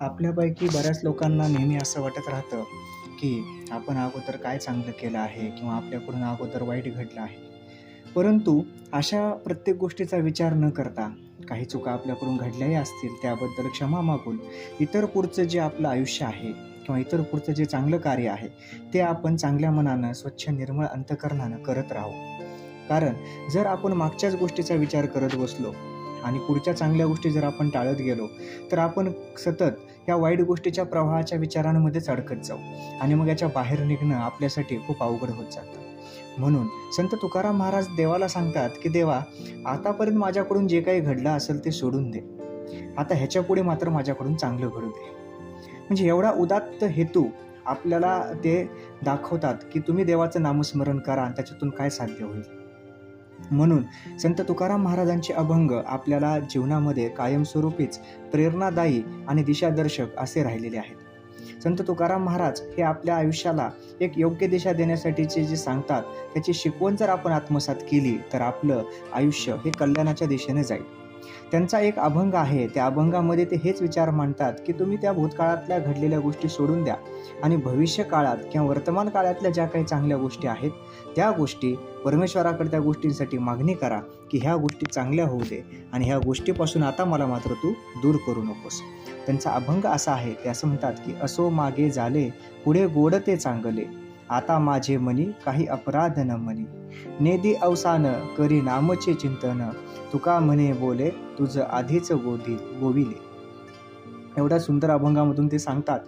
आपल्यापैकी बऱ्याच लोकांना नेहमी असं वाटत राहतं की आपण अगोदर काय चांगलं केलं आहे किंवा आपल्याकडून अगोदर वाईट घडलं आहे. परंतु अशा प्रत्येक गोष्टीचा विचार न करता काही चुका आपल्याकडून घडल्याही असतील त्याबद्दल क्षमा मागून इतर पुढचं जे आपलं आयुष्य आहे किंवा इतर पुढचं जे चांगलं कार्य आहे ते आपण चांगल्या मनानं स्वच्छ निर्मळ अंतकरणानं करत राहू कारण जर आपण मागच्याच गोष्टीचा विचार करत बसलो आणि पुढच्या चांगल्या गोष्टी जर आपण टाळत गेलो तर आपण सतत या वाईट गोष्टीच्या प्रवाहाच्या विचारांमध्येच अडकत जाऊ आणि मग याच्या बाहेर निघणं आपल्यासाठी खूप अवघड होत जातं. म्हणून संत तुकाराम महाराज देवाला सांगतात की देवा आतापर्यंत माझ्याकडून जे काही घडलं असेल ते सोडून दे. आता ह्याच्यापुढे मात्र माझ्याकडून चांगलं घडू दे. म्हणजे एवढा उदात्त हेतू आपल्याला ते दाखवतात की तुम्ही देवाचं नामस्मरण करा आणि त्याच्यातून काय साध्य होईल. म्हणून संत तुकाराम महाराजांचे अभंग आपल्याला जीवनामध्ये कायमस्वरूपीच प्रेरणादायी आणि दिशादर्शक असे राहिलेले आहेत. संत तुकाराम महाराज हे आपल्या आयुष्याला एक योग्य दिशा देण्यासाठीचे जे सांगतात त्याची शिकवण जर आपण आत्मसात केली तर आपलं आयुष्य हे कल्याणाच्या दिशेने जाईल. त्यांचा एक अभंग आहे. त्या अभंगामध्ये ते हेच विचार मांडतात की तुम्ही त्या भूतकाळातल्या घडलेल्या गोष्टी सोडून द्या आणि भविष्य काळात किंवा वर्तमान काळातल्या ज्या काही चांगल्या गोष्टी आहेत त्या गोष्टी परमेश्वराकडे त्या गोष्टींसाठी मागणी करा की ह्या गोष्टी चांगल्या होऊ दे आणि ह्या गोष्टीपासून आता मला मात्र तू दूर करू नकोस. त्यांचा अभंग असा आहे ते असं म्हणतात की असो मागे झाले पुढे गोड ते चांगले. आता माझे मनी काही अपराध न मनी. नेदी अवसान करी नामचे चिंतन. तुका म्हणे बोले तुझं आधीच गोधी गोविले. एवढ्या सुंदर अभंगामधून ते सांगतात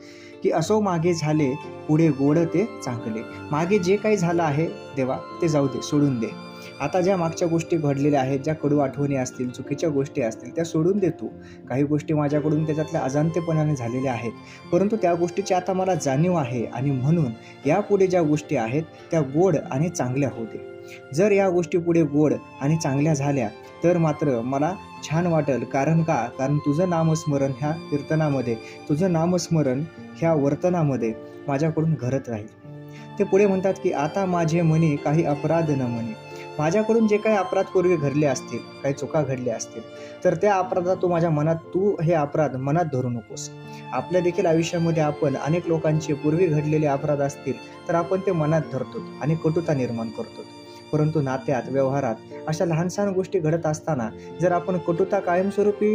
की असो मागे झाले पुढे गोड ते चांगले. मागे जे काही झालं आहे देवा ते जाऊ दे सोडून दे. आता ज्या मागच्या गोष्टी घडलेल्या आहेत ज्या कडू आठवणी असतील चुकीच्या गोष्टी असतील त्या सोडून देतो. काही गोष्टी माझ्याकडून त्याच्यातल्या अजांतेपणाने झालेल्या आहेत. परंतु त्या गोष्टीची आता मला जाणीव आहे आणि म्हणून यापुढे ज्या गोष्टी आहेत त्या गोड आणि चांगल्या होते जर या गोष्टी पुढे गोड आणि चांगल्या झाल्या तर मात्र मला छान वाटेल. कारण का? कारण तुझं नामस्मरण ह्या कीर्तनामध्ये तुझं नामस्मरण ह्या वर्तनामध्ये माझ्याकडून घरत राहील. ते पुढे म्हणतात की आता माझे मनी काही अपराध न म्हणे. माझ्याकडून जे काही अपराध पूर्वी घडले असतील काही चुका घडल्या असतील तर त्या अपराधात तू माझ्या मनात तू हे अपराध मनात धरू नकोस. आपल्या देखील आयुष्यामध्ये आपण अनेक लोकांचे पूर्वी घडलेले अपराध असतील तर आपण ते मनात धरतो आणि कटुता निर्माण करतो. परंतु नात्यात व्यवहारात अशा लहान सहान गोष्टी घडत असताना जर आपण कटुता कायमस्वरूपी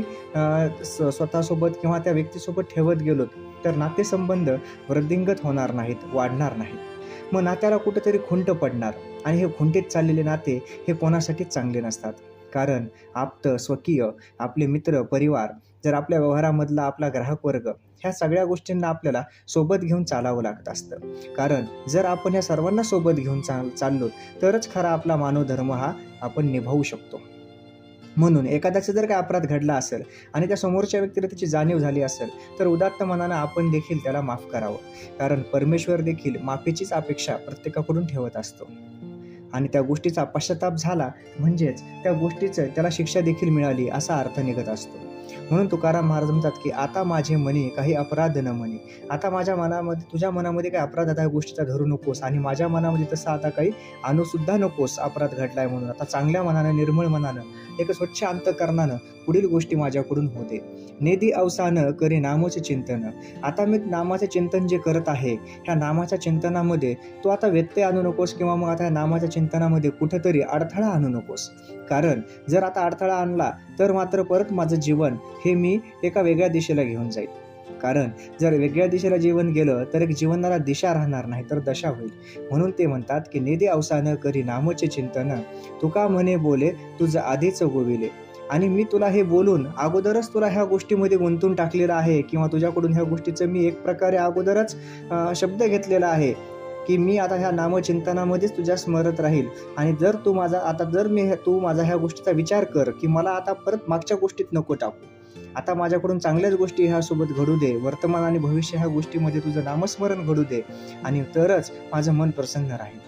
स्वतःसोबत किंवा त्या व्यक्तीसोबत ठेवत गेलो तर नातेसंबंध वृद्धिंगत होणार नाहीत वाढणार नाहीत. मग नात्याला कुठेतरी खुंट पडणार. आणि हे खुंटीत चाललेले नाते हे कोणासाठीच चांगले नसतात. कारण आप्त स्वकीय आपले मित्र परिवार जर आपल्या व्यवहारामधला आपला ग्राहक वर्ग ह्या सगळ्या गोष्टींना आपल्याला सोबत घेऊन चालावं लागत असतं. कारण जर आपण ह्या सर्वांना सोबत घेऊन चाल चाललो तरच खरा आपला मानव धर्म हा आपण निभावू शकतो. म्हणून एखाद्याचा जर काही अपराध घडला असेल आणि त्या समोरच्या व्यक्तीला त्याची जाणीव झाली असेल तर उदात्त मनानं आपण देखील त्याला माफ करावं. कारण परमेश्वर देखील माफीचीच अपेक्षा प्रत्येकाकडून ठेवत असतो. आणि त्या गोष्टीचा पश्चाताप झाला म्हणजेच त्या गोष्टीचं त्याला शिक्षा देखील मिळाली असा अर्थ निघत असतो. म्हणून तुकाराम महाराज म्हणतात की आता माझे मनी काही अपराध न म्हणे आता माझ्या मनामध्ये तुझ्या मनामध्ये काही अपराध आता गोष्टीचा धरू नकोस आणि माझ्या मनामध्ये तसं आता काही आणूसुद्धा नकोस अपराध घडलाय म्हणून. आता चांगल्या मनानं निर्मळ मनानं एक स्वच्छ अंतकरणानं पुढील गोष्टी माझ्याकडून होते. नेदी अवसानं करी नामोचे चिंतन. आता मी नामाचे चिंतन जे करत आहे ह्या नामाच्या चिंतनामध्ये तू आता व्यत्यय आणू नकोस किंवा मग आता नामाच्या चिंतनामध्ये कुठंतरी अडथळा आणू नकोस. कारण जर आता अडथळा आणला तर मात्र परत माझं जीवन हे मी एका वेगळ्या दिशेला घेऊन जाईल. कारण जर वेगळ्या दिशेला जीवन गेलं तर एक जीवनाला दिशा राहणार नाही तर दशा होईल. म्हणून ते म्हणतात की निधी अवसान करी नामचे चिंतन. तुका म्हणे बोले तुझं आधीच गोविले आणि मी तुला हे बोलून अगोदरच तुला ह्या गोष्टीमध्ये गुंतून टाकलेलं आहे किंवा तुझ्याकडून ह्या गोष्टीचं मी एक प्रकारे अगोदरच शब्द घेतलेला आहे. की मी आता ह्या नामचिंतनामध्येच तुझ्या स्मरत राहील. आणि जर तू माझा आता जर मी तू माझा ह्या गोष्टीचा विचार कर की मला आता परत मागच्या गोष्टीत नको टाकू. आता माझ्याकडून चांगल्याच गोष्टी ह्यासोबत घडू दे. वर्तमान आणि भविष्य ह्या गोष्टीमध्ये तुझं नामस्मरण घडू दे. आणि तरच माझं मन प्रसन्न राहील.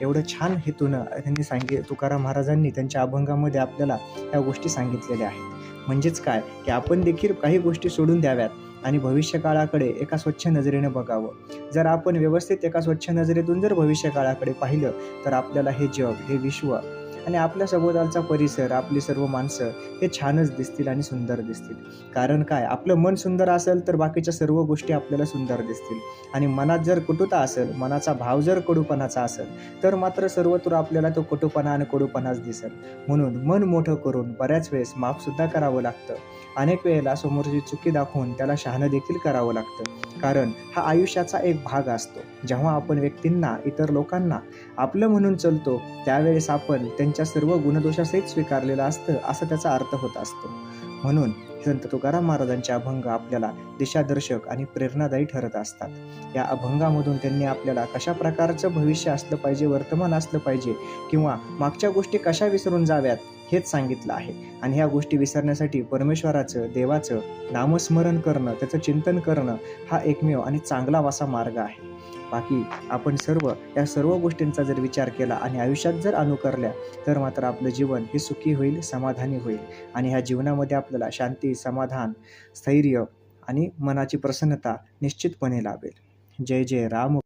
एवढं छान हेतूनं त्यांनी सांगित तुकाराम महाराजांनी त्यांच्या अभंगामध्ये आपल्याला ह्या गोष्टी सांगितलेल्या आहेत. म्हणजेच काय? की आपण देखील काही गोष्टी सोडून द्याव्यात. आणि भविष्यकाळाकडे एका स्वच्छ नजरेने बघावं. जर आपण व्यवस्थित एका स्वच्छ नजरेतून जर भविष्यकाळाकडे पाहिलं तर आपल्याला हे जग हे विश्व आणि आपल्या सभोवतालचा परिसर आपली सर्व माणसं हे छानच दिसतील आणि सुंदर दिसतील. कारण काय? आपलं मन सुंदर असेल तर बाकीच्या सर्व गोष्टी आपल्याला सुंदर दिसतील. आणि मनात जर कटुता असेल मनाचा भाव जर कडूपणाचा असेल तर मात्र सर्वत्र आपल्याला तो कटुपणा आणि कडूपणाच दिसेल. म्हणून मन मोठं करून बऱ्याच वेळेस माफसुद्धा करावं लागतं. अनेक वेळेला समोरची चुकी दाखवून त्याला शहाणं देखील करावं लागतं. कारण हा आयुष्याचा एक भाग असतो. जेव्हा आपण व्यक्तींना इतर लोकांना आपलं म्हणून चलतो त्यावेळेस आपण त्यांच्या सर्व गुणदोषासहित स्वीकारलेलं असतं असं त्याचा अर्थ होत असतो. म्हणून संत तुकाराम महाराजांचे अभंग आपल्याला दिशादर्शक आणि प्रेरणादायी ठरत असतात. या अभंगामधून त्यांनी आपल्याला कशा प्रकारचं भविष्य असलं पाहिजे वर्तमान असलं पाहिजे किंवा मागच्या गोष्टी कशा विसरून जाव्यात हेच सांगितलं आहे. आणि ह्या गोष्टी विसरण्यासाठी परमेश्वराचं देवाचं नामस्मरण करणं त्याचं चिंतन करणं हा एकमेव आणि चांगला वासा मार्ग आहे. बाकी आपण सर्व या सर्व गोष्टींचा जर विचार केला आणि आयुष्यात जर अनुकरल्या तर मात्र आपलं जीवन हे सुखी होईल समाधानी होईल. आणि ह्या जीवनामध्ये आपल्याला शांती समाधान स्थैर्य आणि मनाची प्रसन्नता निश्चितपणे लाभेल. जय जय राम.